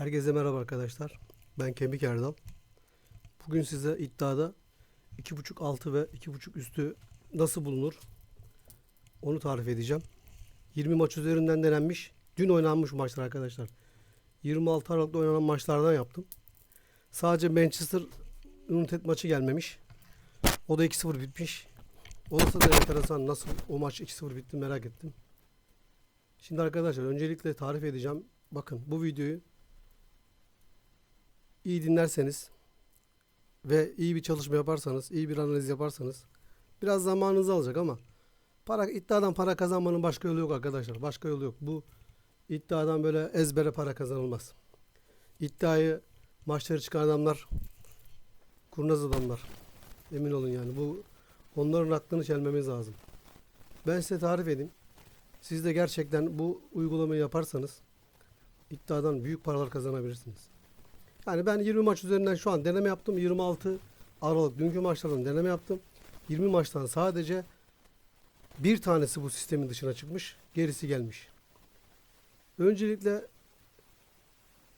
Herkese merhaba arkadaşlar. Ben Kemik Erdal. Bugün size iddiada 2.5 altı ve 2.5 üstü nasıl bulunur onu tarif edeceğim. 20 maç üzerinden denenmiş. Dün oynanmış maçlar arkadaşlar. 26 Aralık'ta oynanan maçlardan yaptım. Sadece Manchester United maçı gelmemiş. O da 2-0 bitmiş. Olursa da enteresan nasıl o maç 2-0 bitti merak ettim. Şimdi arkadaşlar öncelikle tarif edeceğim. Bakın bu videoyu iyi dinlerseniz ve iyi bir çalışma yaparsanız, iyi bir analiz yaparsanız biraz zamanınızı alacak ama para iddiadan para kazanmanın başka yolu yok arkadaşlar. Başka yolu yok. Bu iddiadan böyle ezbere para kazanılmaz. İddiayı maçları çıkan adamlar kurnaz adamlar. Emin olun yani bu onların aklını çelmemiz lazım. Ben size tarif edeyim. Siz de gerçekten bu uygulamayı yaparsanız iddiadan büyük paralar kazanabilirsiniz. Yani ben 20 maç üzerinden şu an deneme yaptım. 26 Aralık dünkü maçlardan deneme yaptım. 20 maçtan sadece bir tanesi bu sistemin dışına çıkmış. Gerisi gelmiş. Öncelikle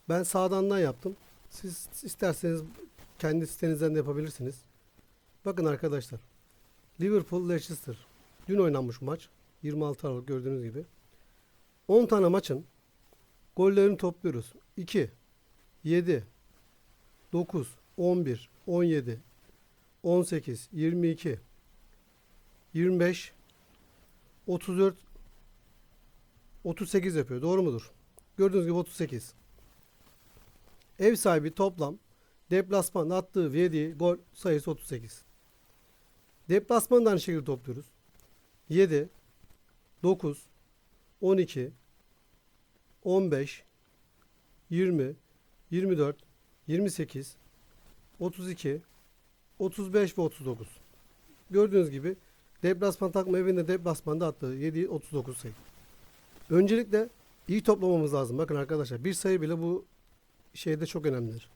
ben sağdandan yaptım. Siz isterseniz kendi sitenizden de yapabilirsiniz. Bakın arkadaşlar. Liverpool Leicester. Dün oynanmış maç. 26 Aralık gördüğünüz gibi. 10 tane maçın gollerini topluyoruz. 2 7 9 11 17 18 22 25 34 38 yapıyor. Doğru mudur? Gördüğünüz gibi 38. Ev sahibi toplam deplasman attığı yediği gol sayısı 38. Deplasmanı da aynı şekilde topluyoruz. 7 9 12 15 20 24 28 32 35 ve 39. Gördüğünüz gibi deplasman takma evinde deplasmanda attığı 7 39 sayı. Öncelikle iyi toplamamız lazım. Bakın arkadaşlar bir sayı bile bu şeyde çok önemlidir.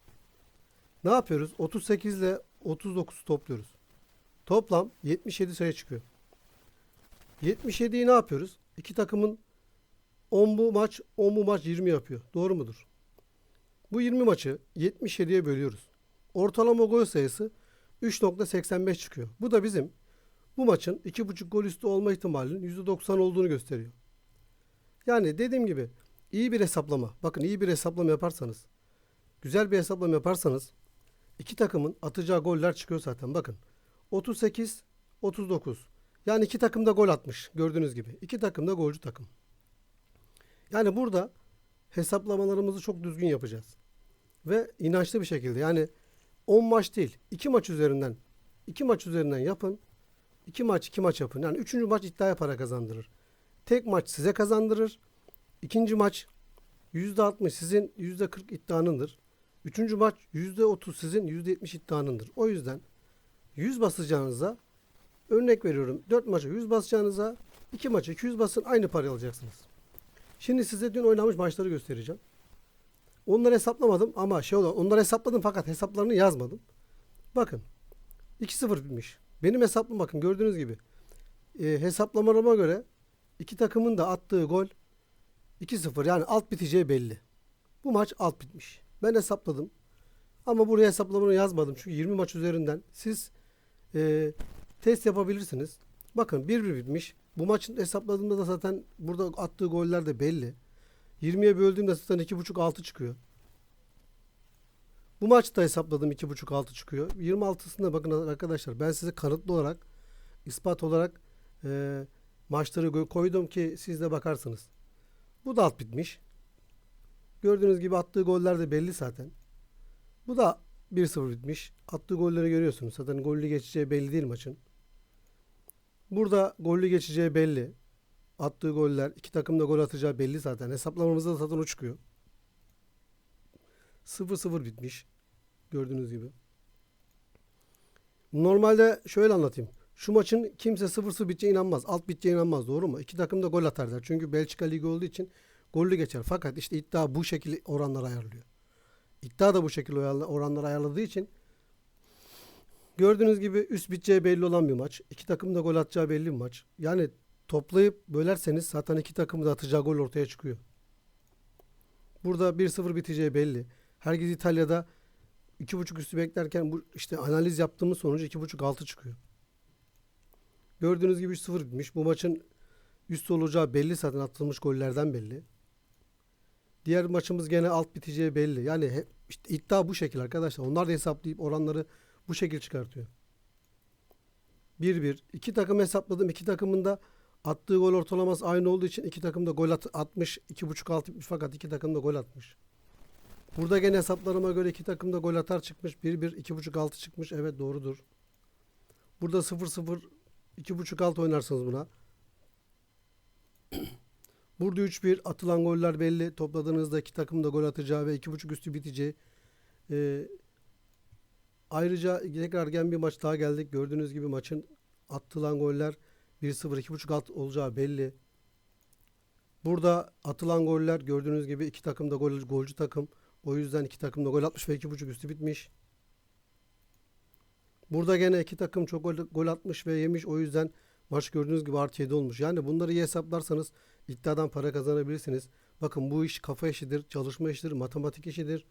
Ne yapıyoruz? 38 ile 39 topluyoruz. Toplam 77 sayı çıkıyor. 77'yi ne yapıyoruz? İki takımın 10 bu maç 10 bu maç 20 yapıyor. Doğru mudur? Bu 20 maçı 77'ye bölüyoruz. Ortalama gol sayısı 3.85 çıkıyor. Bu da bizim bu maçın 2.5 gol üstü olma ihtimalinin %90 olduğunu gösteriyor. Yani dediğim gibi iyi bir hesaplama. Bakın iyi bir hesaplama yaparsanız, güzel bir hesaplama yaparsanız iki takımın atacağı goller çıkıyor zaten. Bakın 38 39. Yani iki takım da gol atmış gördüğünüz gibi. İki takım da golcü takım. Yani burada hesaplamalarımızı çok düzgün yapacağız. Ve inançlı bir şekilde yani 10 maç değil 2 maç üzerinden 2 maç üzerinden yapın. 2 maç 2 maç yapın. Yani 3. maç iddiaya para kazandırır. Tek maç size kazandırır. İkinci maç %60 sizin %40 iddianındır. Üçüncü maç %30 sizin %70 iddianındır. O yüzden 100 basacağınıza örnek veriyorum 4 maça 100 basacağınıza 2 maça 200 basın aynı parayı alacaksınız. Şimdi size dün oynanmış maçları göstereceğim. Onları hesaplamadım ama şey olan onları hesapladım fakat hesaplarını yazmadım. Bakın 2-0 bitmiş. Benim hesaplım bakın gördüğünüz gibi. E, hesaplamalarıma göre iki takımın da attığı gol 2-0 yani alt biteceği belli. Bu maç alt bitmiş. Ben hesapladım. Ama buraya hesaplamanı yazmadım. Çünkü 20 maç üzerinden siz e, test yapabilirsiniz. Bakın 1-1 bitmiş. Bu maçın hesapladığımda da zaten burada attığı goller de belli. 20'ye böldüğümde zaten 2.5 6 çıkıyor. Bu maçta hesapladım 2.5 6 çıkıyor. 26'sında bakın arkadaşlar ben size kanıtlı olarak ispat olarak e, maçları koydum ki siz de bakarsınız. Bu da alt bitmiş. Gördüğünüz gibi attığı goller de belli zaten. Bu da 1-0 bitmiş. Attığı golleri görüyorsunuz. Zaten gollü geçeceği belli değil maçın. Burada gollü geçeceği belli. Attığı goller, iki takım da gol atacağı belli zaten. Hesaplamamızda da zaten o çıkıyor. 0-0 bitmiş. Gördüğünüz gibi. Normalde şöyle anlatayım. Şu maçın kimse 0-0 biteceğine inanmaz. Alt biteceğine inanmaz. Doğru mu? İki takım da gol atar der. Çünkü Belçika Ligi olduğu için gollü geçer. Fakat işte iddia bu şekilde oranlar ayarlıyor. İddia da bu şekilde oranlar ayarladığı için gördüğünüz gibi üst biteceği belli olan bir maç. İki takım da gol atacağı belli bir maç. Yani toplayıp bölerseniz zaten iki takımın da atacağı gol ortaya çıkıyor. Burada 1-0 biteceği belli. Herkes İtalya'da 2.5 üstü beklerken bu işte analiz yaptığımız sonucu 2.5 altı çıkıyor. Gördüğünüz gibi 3-0 bitmiş. Bu maçın üst olacağı belli zaten atılmış gollerden belli. Diğer maçımız gene alt biteceği belli. Yani hep, işte iddia bu şekil arkadaşlar. Onlar da hesaplayıp oranları bu şekil çıkartıyor. 1-1. İki takım hesapladım. İki takımın da attığı gol ortalaması aynı olduğu için iki takım da gol at- atmış. 2.5 alt fakat iki takım da gol atmış. Burada gene hesaplarıma göre iki takım da gol atar çıkmış. 1-1, 2.5 altı çıkmış. Evet doğrudur. Burada 0-0, 2.5 alt oynarsınız buna. Burada 3-1 atılan goller belli. Topladığınızda iki takım da gol atacağı ve 2.5 üstü biteceği. Ee, ayrıca tekrar gen bir maç daha geldik. Gördüğünüz gibi maçın atılan goller 1-0 2.5 alt olacağı belli. Burada atılan goller gördüğünüz gibi iki takım da gol, golcü takım. O yüzden iki takım da gol atmış ve 2.5 üstü bitmiş. Burada gene iki takım çok gol, gol atmış ve yemiş. O yüzden maç gördüğünüz gibi artı 7 olmuş. Yani bunları iyi hesaplarsanız iddiadan para kazanabilirsiniz. Bakın bu iş kafa işidir, çalışma işidir, matematik işidir.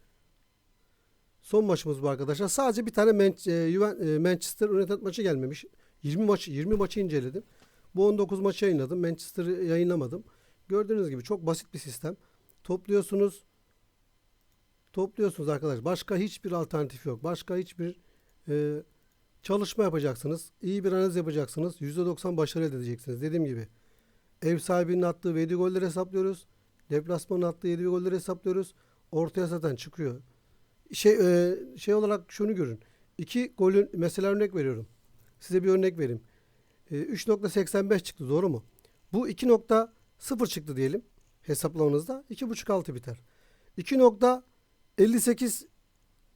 Son maçımız bu arkadaşlar. Sadece bir tane e, e, Manchester United maçı gelmemiş. 20 maçı 20 maçı inceledim. Bu 19 maçı yayınladım. Manchester'ı yayınlamadım. Gördüğünüz gibi çok basit bir sistem. Topluyorsunuz. Topluyorsunuz arkadaşlar. Başka hiçbir alternatif yok. Başka hiçbir e, çalışma yapacaksınız. İyi bir analiz yapacaksınız. %90 başarı elde edeceksiniz. Dediğim gibi ev sahibinin attığı 7 golleri hesaplıyoruz. Deplasmanın attığı 7 golleri hesaplıyoruz. Ortaya zaten çıkıyor. Şey e, şey olarak şunu görün. İki golün mesela örnek veriyorum. Size bir örnek vereyim. E, 3.85 çıktı doğru mu? Bu 2.0 çıktı diyelim hesaplamanızda. 2.5 altı biter. 2.58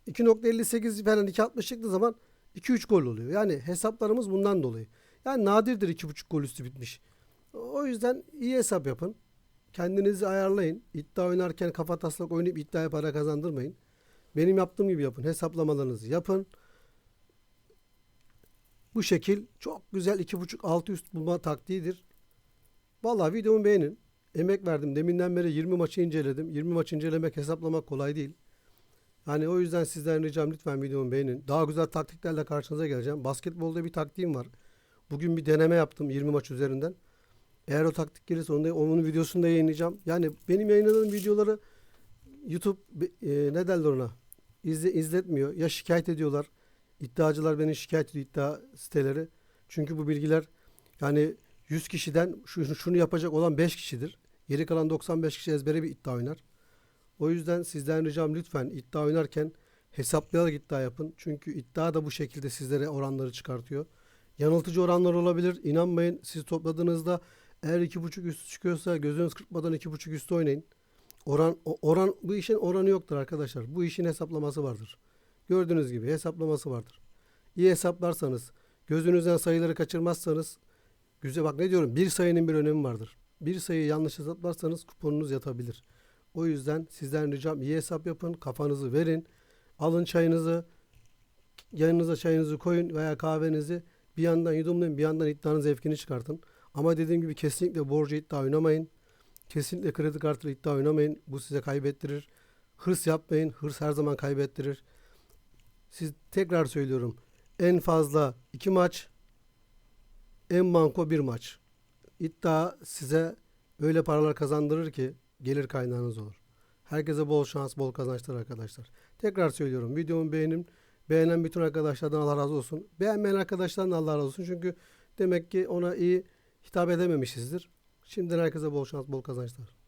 2.58 falan 2.60 çıktığı zaman 2-3 gol oluyor. Yani hesaplarımız bundan dolayı. Yani nadirdir 2.5 gol üstü bitmiş. O yüzden iyi hesap yapın. Kendinizi ayarlayın. İddia oynarken kafa taslak oynayıp iddiaya para kazandırmayın. Benim yaptığım gibi yapın. Hesaplamalarınızı yapın. Bu şekil çok güzel 2.5 altı üst bulma taktiğidir. Vallahi videomu beğenin. Emek verdim. Deminden beri 20 maçı inceledim. 20 maç incelemek, hesaplamak kolay değil. Yani o yüzden sizden ricam lütfen videomu beğenin. Daha güzel taktiklerle karşınıza geleceğim. Basketbolda bir taktiğim var. Bugün bir deneme yaptım 20 maç üzerinden. Eğer o taktik gelirse onu da, onun videosunu da yayınlayacağım. Yani benim yayınladığım videoları YouTube e, ne derler ona? İzle, izletmiyor. Ya şikayet ediyorlar. İddiacılar beni şikayet ediyor iddia siteleri. Çünkü bu bilgiler yani 100 kişiden şunu, şunu yapacak olan 5 kişidir. Geri kalan 95 kişi ezbere bir iddia oynar. O yüzden sizden ricam lütfen iddia oynarken hesaplayarak iddia yapın. Çünkü iddia da bu şekilde sizlere oranları çıkartıyor. Yanıltıcı oranlar olabilir. İnanmayın siz topladığınızda eğer 2.5 üstü çıkıyorsa gözünüz kırpmadan 2.5 üstü oynayın. Oran oran bu işin oranı yoktur arkadaşlar. Bu işin hesaplaması vardır. Gördüğünüz gibi hesaplaması vardır. İyi hesaplarsanız, gözünüzden sayıları kaçırmazsanız güzel bak ne diyorum bir sayının bir önemi vardır. Bir sayıyı yanlış hesaplarsanız kuponunuz yatabilir. O yüzden sizden ricam iyi hesap yapın, kafanızı verin. Alın çayınızı, yanınıza çayınızı koyun veya kahvenizi bir yandan yudumlayın, bir yandan iddianın zevkini çıkartın. Ama dediğim gibi kesinlikle borcu iddia oynamayın. Kesinlikle kredi kartıyla iddia oynamayın. Bu size kaybettirir. Hırs yapmayın. Hırs her zaman kaybettirir. Siz tekrar söylüyorum. En fazla iki maç, en banko bir maç. İddia size öyle paralar kazandırır ki gelir kaynağınız olur. Herkese bol şans, bol kazançlar arkadaşlar. Tekrar söylüyorum. Videomu beğenin. Beğenen bütün arkadaşlardan Allah razı olsun. Beğenmeyen arkadaşlardan Allah razı olsun. Çünkü demek ki ona iyi hitap edememişizdir. Şimdiden herkese bol şans, bol kazançlar.